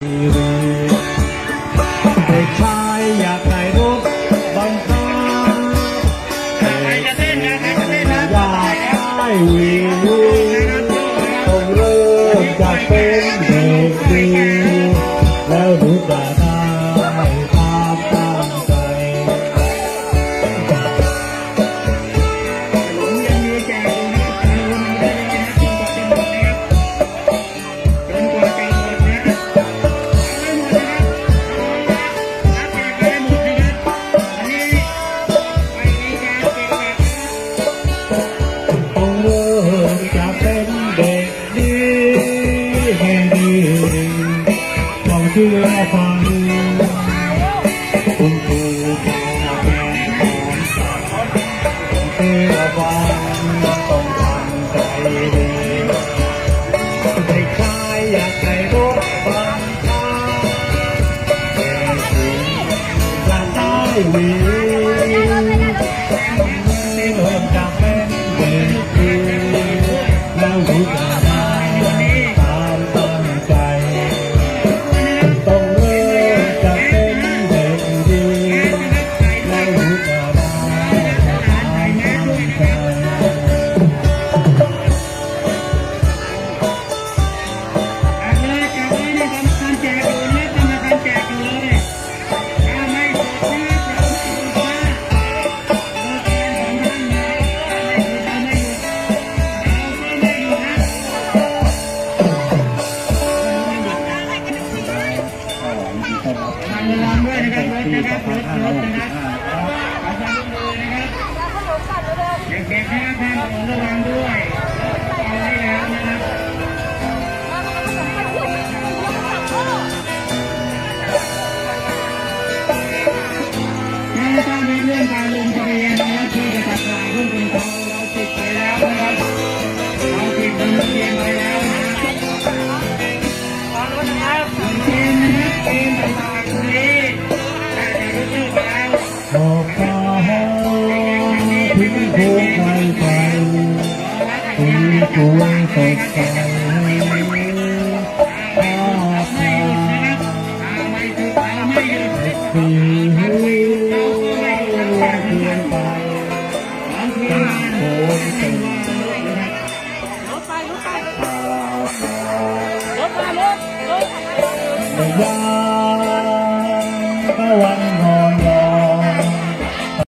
เด็กชายอยากได้รถบังคับใครจะเต้นนะใครจะเต้นนะอยากได้วิวต้องเริ่มจากเป็นเด็กดีแล้วดูจ ให้ดีต้องเชื่อฟังคุณครูพ่อแม่สอนเชื่อฟังต้องทำใจดีเด็กชายอยากได้รถบังคับเด็กหญิงอยากได้วิวเริ่มจากเป็นเด็กดีแล้วรู้จะ อนะครับเด็กๆนะครับท่านระวังด้วยเอาไว้แล้วนะครับถ้าถ้ามีเรื่องการลงทะเบียนนะครับที่จะตัดลายหุ้นเป็นเราติดไปแล้วนะครับเราติดลงทะเบียนไปแล้ว ราไม่หยุดสีหิวเพียงไปบางทีงานไม่วางด้วยนะครับในยามตะวันหอ